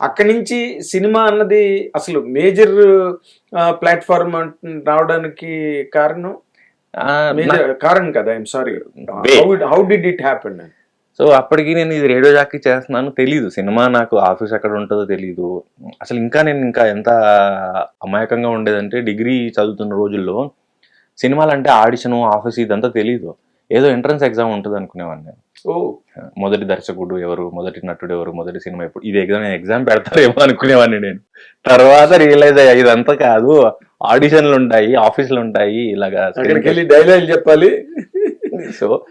అక్కడి నుంచి సినిమా అన్నది అసలు మేజర్ ప్లాట్ఫామ్ రావడానికి కారణం? మేజర్ కారణం కదా I'm sorry. How did it happen so అప్పటికి నేను ఇది రేడియో జాకీ చేస్తున్నాను తెలీదు. సినిమా నాకు ఆఫీస్ ఎక్కడ ఉంటుందో తెలీదు. అసలు ఇంకా నేను ఇంకా ఎంత అమాయకంగా ఉండేదంటే డిగ్రీ చదువుతున్న రోజుల్లో సినిమాలు అంటే ఆడిషన్ ఆఫీస్ ఇదంతా తెలీదు. ఏదో ఎంట్రన్స్ ఎగ్జామ్ ఉంటుంది అనుకునేవాడిని. ఓ. మొదటి దర్శకుడు ఎవరు మొదటి నటుడు ఎవరు మొదటి సినిమా ఎప్పుడు ఇది ఎగ్జామ్ నేను ఎగ్జామ్ పెడతారేమో అనుకునేవాడిని నేను. తర్వాత రియలైజ్ అయ్యా ఇదంతా కాదు. ఆడిషన్లు ఉంటాయి ఆఫీసులు ఉంటాయి ఇలాగా డైలాగ్ చెప్పాలి. సో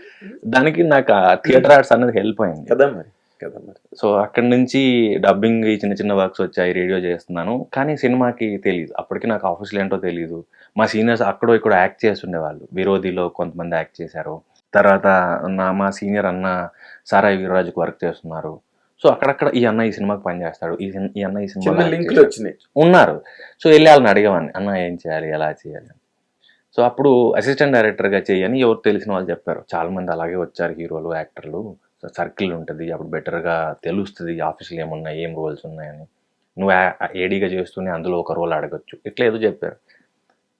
దానికి నాకు థియేటర్ ఆర్ట్స్ అనేది హెల్ప్ అయింది. కదా మరి కదా మరి. సో అక్కడి నుంచి డబ్బింగ్ చిన్న చిన్న వర్క్స్ వచ్చాయి రేడియో చేస్తున్నాను. కానీ సినిమాకి తెలియదు అప్పటికి నాకు ఆఫీస్లో ఏంటో తెలియదు మా సీనియర్స్ అక్కడో ఇక్కడ యాక్ట్ చేస్తుండేవాళ్ళు. విరోధిలో కొంతమంది యాక్ట్ చేశారు. తర్వాత నా మా సీనియర్ అన్న సారాయి వీర్రాజుకు వర్క్ చేస్తున్నారు. సో అక్కడక్కడ ఈ అన్న ఈ సినిమాకి పనిచేస్తాడు ఈ సిన్- ఈ అన్న ఈ చిన్న సినిమా లింకులు వచ్చినాయి. ఉన్నారు. సో వెళ్ళి వాళ్ళని అడిగేవాడిని అన్న ఏం చేయాలి? ఎలా చేయాలి? అని. సో అప్పుడు అసిస్టెంట్ డైరెక్టర్గా చేయని ఎవరు తెలిసిన వాళ్ళు చెప్పారు. చాలా మంది అలాగే వచ్చారు హీరోలు యాక్టర్లు. సర్కిల్ ఉంటుంది అప్పుడు బెటర్గా తెలుస్తుంది ఆఫీసులు ఏమున్నాయి ఏం రోల్స్ ఉన్నాయని. నువ్వు ఏడీగా చేస్తూనే అందులో ఒక రోల్ అడగచ్చు. ఇట్లా ఏదో చెప్పారు.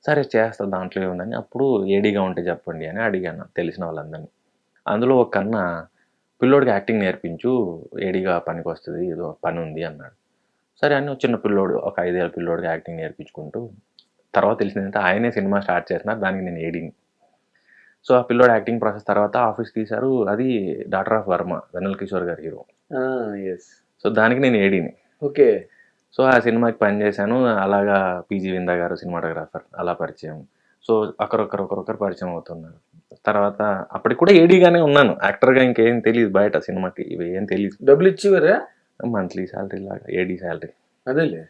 సరే చేస్తా దాంట్లో ఏముందని అప్పుడు ఏడీగా ఉంటే చెప్పండి అని అడిగాను తెలిసిన వాళ్ళందరినీ. అందులో ఒక కన్నా పిల్లోడికి యాక్టింగ్ నేర్పించు ఏడీగా పనికి వస్తుంది ఏదో పని ఉంది అన్నాడు. సరే అని చిన్న పిల్లోడు ఒక ఐదేళ్ళ పిల్లోడికి యాక్టింగ్ నేర్పించుకుంటూ తర్వాత తెలిసిందంటే ఆయనే సినిమా స్టార్ట్ చేసినారు దానికి నేను ఏడింగ్ సో ఆ పిల్లోడు యాక్టింగ్ ప్రాసెస్ తర్వాత ఆఫీస్ తీశారు అది డాటర్ ఆఫ్ వర్మ వెన్నెల కిషోర్ గారి హీరో. ఎస్ సో దానికి నేను ఏడీని. ఓకే. సో ఆ సినిమాకి పనిచేశాను అలాగా పీజీ విందా గారు సినిమాటోగ్రాఫర్. అలా పరిచయం. సో ఒకరొకరు ఒకరొకరు పరిచయం అవుతున్నారు. తర్వాత అప్పటికి కూడా ఏడీగానే ఉన్నాను. యాక్టర్గా ఇంకేం తెలియదు బయట సినిమాకి. ఇవి ఏం తెలియదు డబ్బులు ఇచ్చివరా? మంత్లీ శాలరీ లాగా. ఏడీ శాలరీ అదేలే.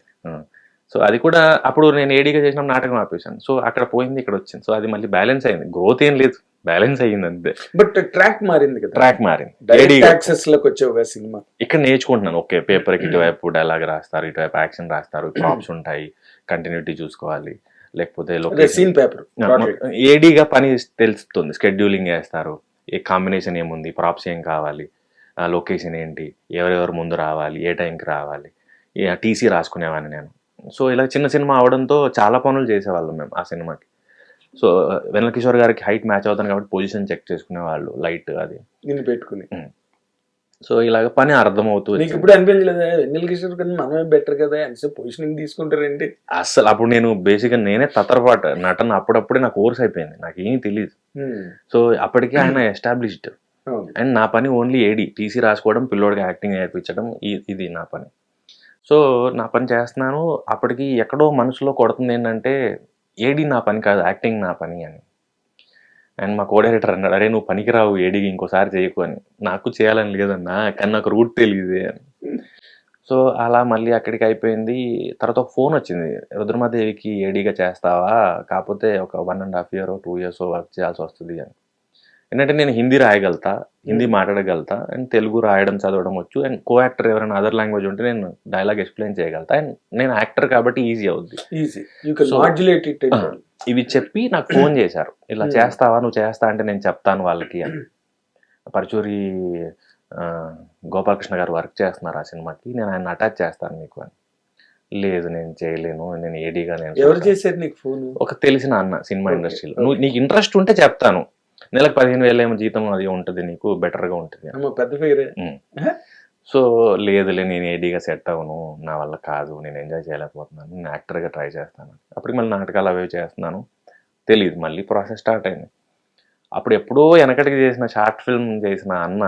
సో అది కూడా అప్పుడు నేను ఏడీగా చేసిన నాటకం ఆపేశాను. సో అక్కడ పోయింది ఇక్కడ వచ్చింది సో అది మళ్ళీ బ్యాలెన్స్ అయింది. గ్రోత్ ఏం లేదు. బ్యాలెన్స్ అయ్యింది అంతే. బట్ ట్రాక్ మారింది కదా. ట్రాక్ మారింది. యాక్సెస్లోకి వచ్చావు సినిమా. ఇక్కడ నేర్చుకుంటున్నాను. ఓకే పేపర్కి ఇటువైపు డైలాగ్ రాస్తారు ఇటువైపు యాక్షన్ రాస్తారు ప్రాప్స్ ఉంటాయి కంటిన్యూటీ చూసుకోవాలి లేకపోతే సీన్ పేపర్ ఏడీగా పని తెలుస్తుంది. స్కెడ్యూలింగ్ చేస్తారు. ఏ కాంబినేషన్ ఏముంది? ప్రాప్స్ ఏం కావాలి? లొకేషన్ ఏంటి? ఎవరెవరు ముందు రావాలి? ఏ టైంకి రావాలి? టీసీ రాసుకునేవాడిని నేను. సో ఇలా చిన్న సినిమా అవడంతో చాలా పనులు చేసేవాళ్ళం మేము ఆ సినిమాకి. సో వెనల్ కిషోర్ గారికి హైట్ మ్యాచ్ అవుతాను కాబట్టి పొజిషన్ చెక్ చేసుకునేవాళ్ళు లైట్ అది. పెట్టుకుని. సో ఇలాగ పని అర్థమవుతూ నీకు వచ్చింది. ఇప్పుడు అనిపించలేదా వెన్నెల కిషోర్ కన్నా మనమే బెటర్ కదా ఎంతసేపు పొజిషనింగ్ తీసుకుంటారేంటి? అస్సలు అప్పుడు నేను బేసిక్గా నేనే తత్తరపాటు నటన అప్పుడప్పుడే నాకు కోర్స్ అయిపోయింది నాకు ఏం తెలియదు. సో అప్పటికే ఆయన ఎస్టాబ్లిష్డ్. అండ్ నా పని ఓన్లీ ఏడి టీసీ రాసుకోవడం పిల్లోడికి యాక్టింగ్ నేర్పించడం ఇది నా పని. సో నా పని చేస్తున్నాను అప్పటికి ఎక్కడో మనసులో కొడుతుంది ఏంటంటే ఏడి నా పని కాదు యాక్టింగ్ నా పని అని. అండ్ మా కో అన్నాడు అరే నువ్వు పనికిరావు ఏడికి ఇంకోసారి చేయకు అని. నాకు చేయాలని లేదన్నా కానీ నాకు రూట్ తెలియదు అని. సో అలా మళ్ళీ అక్కడికి అయిపోయింది. తర్వాత ఒక ఫోన్ వచ్చింది రుద్రమాదేవికి ఏడీగా చేస్తావా? కాకపోతే ఒక one and half year two years work చేయాల్సి వస్తుంది అని. ఏంటంటే నేను హిందీ రాయగలుగుతా హిందీ మాట్లాడగలుగుతా అండ్ తెలుగు రాయడం చదవడం వచ్చు అండ్ కో యాక్టర్ ఎవరైనా అదర్ లాంగ్వేజ్ ఉంటే నేను డైలాగ్ ఎక్స్ప్లెయిన్ చేయగలుగుతా అండ్ నేను యాక్టర్ కాబట్టి ఈజీ అవుద్ది. ఈజీ ఇట్ ఇవి చెప్పి నాకు ఫోన్ చేశారు. ఇలా Hmm. చేస్తావా నువ్వు చేస్తా అంటే నేను చెప్తాను వాళ్ళకి అని. పరచూరి గోపాలకృష్ణ గారు వర్క్ చేస్తున్నారు ఆ సినిమాకి నేను ఆయన అటాచ్ చేస్తాను మీకు అని. లేదు నేను చేయలేను నేను ఏడీగా నేను ఎవరు చేశారు నీకు ఫోన్ ఒక తెలిసిన అన్న సినిమా ఇండస్ట్రీలో. నువ్వు నీకు ఇంట్రెస్ట్ ఉంటే చెప్తాను. నెలకు పదిహేను వేలు ఏమో జీతం అది ఉంటుంది నీకు బెటర్గా ఉంటుంది. పెద్ద ఫిగరే సో లేదులే నేను ఏడీగా సెట్ అవ్వను నా వల్ల కాదు నేను ఎంజాయ్ చేయలేకపోతున్నాను నేను యాక్టర్గా ట్రై చేస్తాను. అప్పటికి మళ్ళీ నాటకాలు అవి చేస్తున్నాను. తెలియదు మళ్ళీ ప్రాసెస్ స్టార్ట్ అయింది. అప్పుడు ఎప్పుడో వెనకటికి చేసిన షార్ట్ ఫిల్మ్ చేసిన అన్న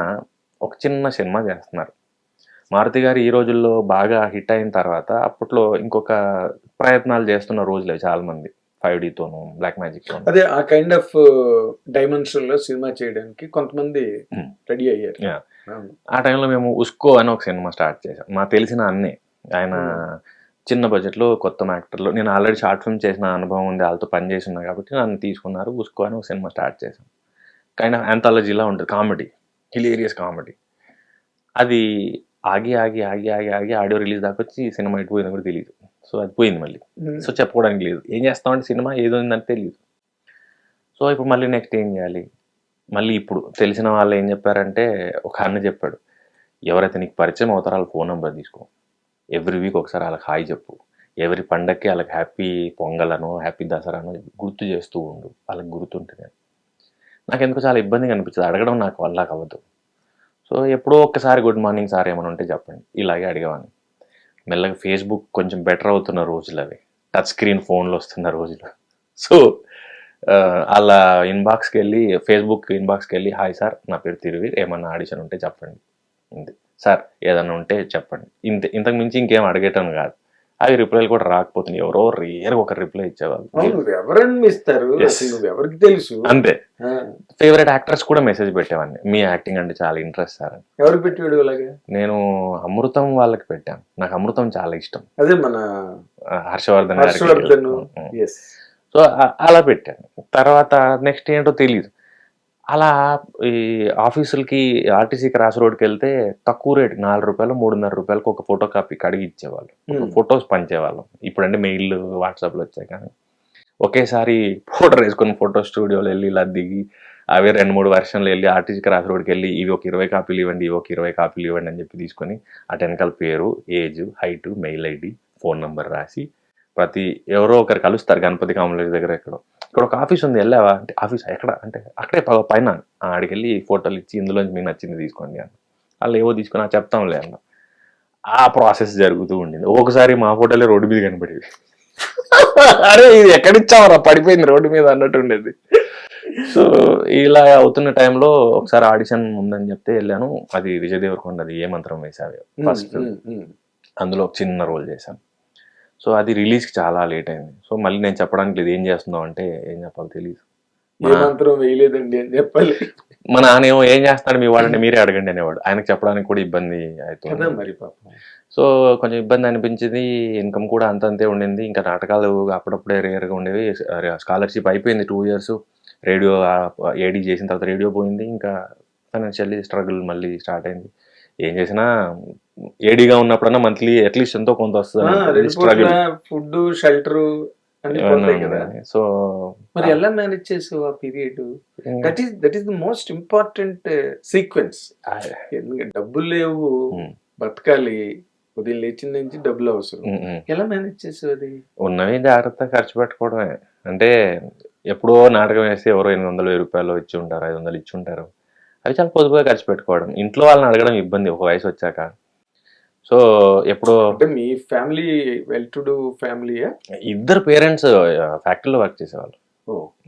ఒక చిన్న సినిమా చేస్తున్నారు. మారుతి గారు ఈ రోజుల్లో బాగా హిట్ అయిన తర్వాత అప్పట్లో ఇంకొక ప్రయత్నాలు చేస్తున్న రోజులే చాలా మంది ఫైవ్ డీతోను బ్లాక్ మ్యాజిక్తోను అదే ఆ కైండ్ ఆఫ్ డైమెన్షన్లో సినిమా చేయడానికి కొంతమంది Hmm. రెడీ అయ్యారు. Yeah. అవును. ఆ టైంలో మేము ఉస్కో అని ఒక సినిమా స్టార్ట్ చేసాం మా తెలిసిన అన్నే. ఆయన చిన్న బడ్జెట్లో కొత్త యాక్టర్లు నేను ఆల్రెడీ షార్ట్ ఫిల్మ్ చేసిన అనుభవం ఉంది వాళ్ళతో పని చేసి ఉన్నా కాబట్టి నన్ను తీసుకున్నారు ఉస్కో అని ఒక సినిమా స్టార్ట్ చేసాం కైండ్ ఆఫ్ యాంథాలజీలా ఉంటుంది కామెడీ హిలేరియస్ కామెడీ అది ఆగి ఆగి ఆగి ఆగి ఆగి ఆడియో రిలీజ్ దాకా వచ్చి సినిమా ఎటు పోయిందో కూడా తెలియదు సో అది పోయింది మళ్ళీ. సో చెప్పుకోవడానికి లేదు. ఏం చేస్తామంటే సినిమా ఏదో ఉందంటే తెలియదు సో ఇప్పుడు మళ్ళీ నెక్స్ట్ ఏం చేయాలి? మళ్ళీ ఇప్పుడు తెలిసిన వాళ్ళు ఏం చెప్పారంటే ఒక అన్న చెప్పాడు ఎవరైతే నీకు పరిచయం అవుతారో వాళ్ళ ఫోన్ నెంబర్ తీసుకో. ఎవ్రీ వీక్ ఒకసారి వాళ్ళకి హాయ్ చెప్పు. ఎవరి పండక్కి వాళ్ళకి హ్యాపీ పొంగలను హ్యాపీ దసరాను గుర్తు చేస్తూ ఉండు. వాళ్ళకి గుర్తుంటుంది నాకు ఎందుకు చాలా ఇబ్బందిగా అనిపించదు అడగడం నాకు వల్ల అవ్వదు సో ఎప్పుడో ఒక్కసారి గుడ్ మార్నింగ్ సార్ ఏమైనా ఉంటే చెప్పండి. ఇలాగే అడిగేవాడిని మెల్లగా ఫేస్బుక్ కొంచెం బెటర్ అవుతున్న రోజులు అవి. టచ్ స్క్రీన్ ఫోన్లు వస్తున్న రోజులు. సో అలా ఇన్బాక్స్కి వెళ్ళి ఫేస్బుక్ ఇన్బాక్స్కి వెళ్ళి హాయ్ సార్ నా పేరు తిరువీర్. ఏమన్నా ఆడిషన్ ఉంటే చెప్పండి. సార్ ఏదన్నా ఉంటే చెప్పండి. ఇంత ఇంతకు మించి ఇంకేం అడిగేటం కాదు. అవి రిప్లైలు కూడా రాకపోతున్నాయి. ఎవరో రేర్గా ఒక రిప్లై ఇచ్చేవాళ్ళు. ఇస్తారు ఎవరికి తెలుసు? అంతే. ఫేవరెట్ యాక్టర్స్ కూడా మెసేజ్ పెట్టేవాడిని. మీ యాక్టింగ్ అంటే చాలా ఇంట్రెస్ట్ సార్ అని. ఎవరికి పెట్టాడు అలాగే నేను అమృతం వాళ్ళకి పెట్టాను. నాకు అమృతం చాలా ఇష్టం. అదే మన హర్షవర్ధన్. హర్షవర్ధన్. సో అలా పెట్టాను. తర్వాత నెక్స్ట్ ఏంటో తెలియదు అలా ఈ ఆఫీసులకి ఆర్టీసీ క్రాస్ రోడ్కి వెళ్తే తక్కువ రేట్ నాలుగు రూపాయలు మూడున్నర రూపాయలకు ఒక ఫోటో కాపీ కడిగి ఇచ్చేవాళ్ళు. ఫొటోస్ పంచేవాళ్ళం. ఇప్పుడంటే మెయిల్ వాట్సాప్లో వచ్చాయి కానీ. ఒకేసారి ఫోటో వేసుకొని ఫోటో స్టూడియోలో వెళ్ళి ఇలా దిగి అవే రెండు మూడు వర్షన్లు వెళ్ళి ఆర్టీసీ క్రాస్ రోడ్కి వెళ్ళి ఇవి ఒక ఇరవై కాపీలు ఇవ్వండి ఇవి ఒక ఇరవై కాపీలు ఇవ్వండి అని చెప్పి తీసుకొని ఆ వెనకాల పేరు age height mail ID phone number రాసి ప్రతి ఎవరో ఒకరు కలుస్తారు గణపతి కాంప్లెక్స్ దగ్గర ఎక్కడో. ఇక్కడ ఒక ఆఫీస్ ఉంది వెళ్ళావా? అంటే ఆఫీస్ ఎక్కడ? అంటే అక్కడే పైన. ఆడికి వెళ్ళి ఫోటోలు ఇచ్చి ఇందులో మీకు నచ్చింది తీసుకోండి అని వాళ్ళు ఏవో తీసుకొని ఆ చెప్తాంలే అన్న. ఆ ప్రాసెస్ జరుగుతూ ఉండింది. ఒక్కొక్కసారి మా ఫోటోలే రోడ్డు మీద కనపడేవి. అరే ఇది ఎక్కడిచ్చావరా? పడిపోయింది రోడ్డు మీద అన్నట్టు ఉండేది. సో ఇలా అవుతున్న టైంలో ఒకసారి ఆడిషన్ ఉందని చెప్తే వెళ్ళాను. అది విజయ్ దేవరకొండది ఏ మంత్రం వేసావే ఫస్ట్ అందులో ఒక చిన్న రోల్ చేశాను. సో అది రిలీజ్కి చాలా లేట్ అయింది. సో మళ్ళీ నేను చెప్పడానికి లేదు ఏం చేస్తున్నావు అంటే ఏం చెప్పాలో తెలియదు వేయలేదండి అని చెప్పాలి. మా ఏం చేస్తాడు మీ వాళ్ళని మీరే అడగండి అనేవాడు. ఆయనకు చెప్పడానికి కూడా పాపం అవుతుంది మరి సో కొంచెం ఇబ్బంది అనిపించింది ఇన్కమ్ కూడా అంతంతే ఉండింది. ఇంకా నాటకాలు అప్పుడప్పుడే రేర్గా ఉండేవి. స్కాలర్షిప్ అయిపోయింది టూ ఇయర్స్ రేడియో ఏడీ చేసిన తర్వాత రేడియో పోయింది. ఇంకా ఫైనాన్షియల్లీ స్ట్రగుల్ మళ్ళీ స్టార్ట్ అయింది. ఏం చేసినా ఏడీగా ఉన్నప్పుడన్నా మంత్లీ అట్లీస్ట్ ఎంతో కొంత వస్తుంది ఫుడ్ షెల్టర్ సో మరి ఎలా మేనేజ్ చేసావు ఆ period that is that is the most important sequence డబ్బులు లేవు. బతకాలి. ఉదయం లేచిన నుంచి డబ్బులు అవసరం. ఎలా మేనేజ్ చేసావు అది? ఉన్నవి జాగ్రత్తగా ఖర్చు పెట్టుకోవడమే. అంటే ఎప్పుడో నాటకం వేస్తే ఎవరో ఎనిమిది వందలు వెయ్యి రూపాయలు ఇచ్చి ఉంటారు ఐదు వందలు ఇచ్చి ఉంటారు. అవి చాలా పొదుపుగా ఖర్చు పెట్టుకోవడం. ఇంట్లో వాళ్ళని అడగడం ఇబ్బంది. ఒక వయసు వచ్చాక. సో ఎప్పుడో అంటే మీ family well to do family ఇద్దరు పేరెంట్స్ ఫ్యాక్టరీలో వర్క్ చేసేవాళ్ళు.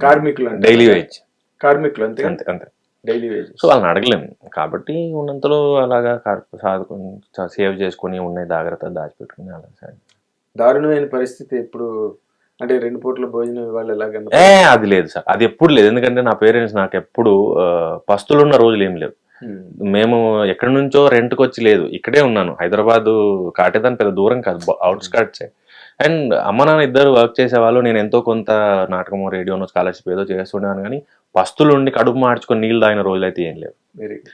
కార్మికులు అంటే డైలీ వేజ్. కార్మికులు అంతే? అంతే అంతే. Daily wage. సో వాళ్ళని అడగలేము కాబట్టి ఉన్నంతలో అలాగా సాదుకొని సేవ్ చేసుకొని ఉన్నాయి జాగ్రత్త దాచిపెట్టుకుని అలా సార్. దారుణమైన పరిస్థితి ఎప్పుడు? అంటే రెండు పూట్ల భోజనం ఇవ్వాలి ఎలాగన్నా ఏ అది లేదు సార్. అది ఎప్పుడు లేదు. ఎందుకంటే నా పేరెంట్స్ నాకు ఎప్పుడు ఆ, పస్తులు ఉన్న రోజులు ఏం లేవు. మేము ఎక్కడి నుంచో రెంట్కి వచ్చి లేదు. ఇక్కడే ఉన్నాను. హైదరాబాద్ కాటేదాని పెద్ద దూరం కాదు. అవుట్స్కట్సే అండ్ అమ్మ నాన్న ఇద్దరు వర్క్ చేసేవాళ్ళు. నేను ఎంతో కొంత నాటకము రేడియోను స్కాలర్షిప్ ఏదో చేస్తున్నాను కానీ పస్తులు ఉండి కడుపు మార్చుకొని నీళ్ళు తాగిన రోజులు అయితే ఏం లేవు.